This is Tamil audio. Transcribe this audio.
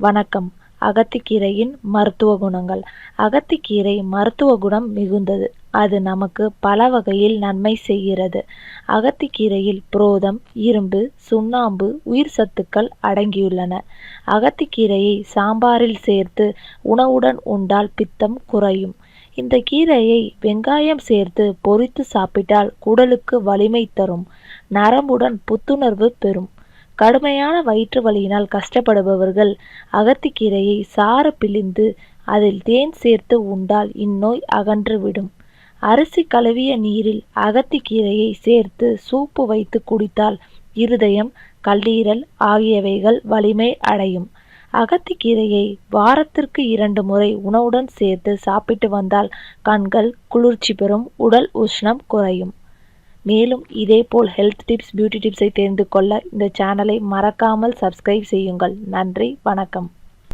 வணக்கம். அகத்திக்கீரையின் மருத்துவ குணங்கள். அகத்திக்கீரை மருத்துவ குணம் மிகுந்தது. அது நமக்கு பல வகையில் நன்மை செய்கிறது. அகத்திக்கீரையில் புரோதம் இரும்பு சுண்ணாம்பு உயிர் சத்துக்கள் அடங்கியுள்ளன. அகத்திக்கீரையை சாம்பாரில் சேர்த்து உணவுடன் உண்டால் பித்தம் குறையும். இந்த கீரையை வெங்காயம் சேர்த்து பொரித்து சாப்பிட்டால் குடலுக்கு வலிமை தரும். நரம்புடன் புத்துணர்வு பெறும். கடுமையான வயிற்று வலியினால் கஷ்டப்படுபவர்கள் அகத்திக்கீரையை சாறு பிழிந்து அதில் தேன் சேர்த்து உண்டால் இந்நோய் அகன்றுவிடும். அரிசி கழுவிய நீரில் அகத்திக்கீரையை சேர்த்து சூப்பு வைத்து குடித்தால் இருதயம் கல்லீரல் ஆகியவைகள் வலிமை அடையும். அகத்திக்கீரையை வாரத்திற்கு இரண்டு முறை உணவுடன் சேர்த்து சாப்பிட்டு வந்தால் கண்கள் குளிர்ச்சி பெறும் உடல் உஷ்ணம் குறையும். மேலும் இதேபோல் ஹெல்த் டிப்ஸ் பியூட்டி டிப்ஸை தெரிந்து கொள்ள இந்த சேனலை மறக்காமல் சப்ஸ்கிரைப் செய்யுங்கள். நன்றி வணக்கம்.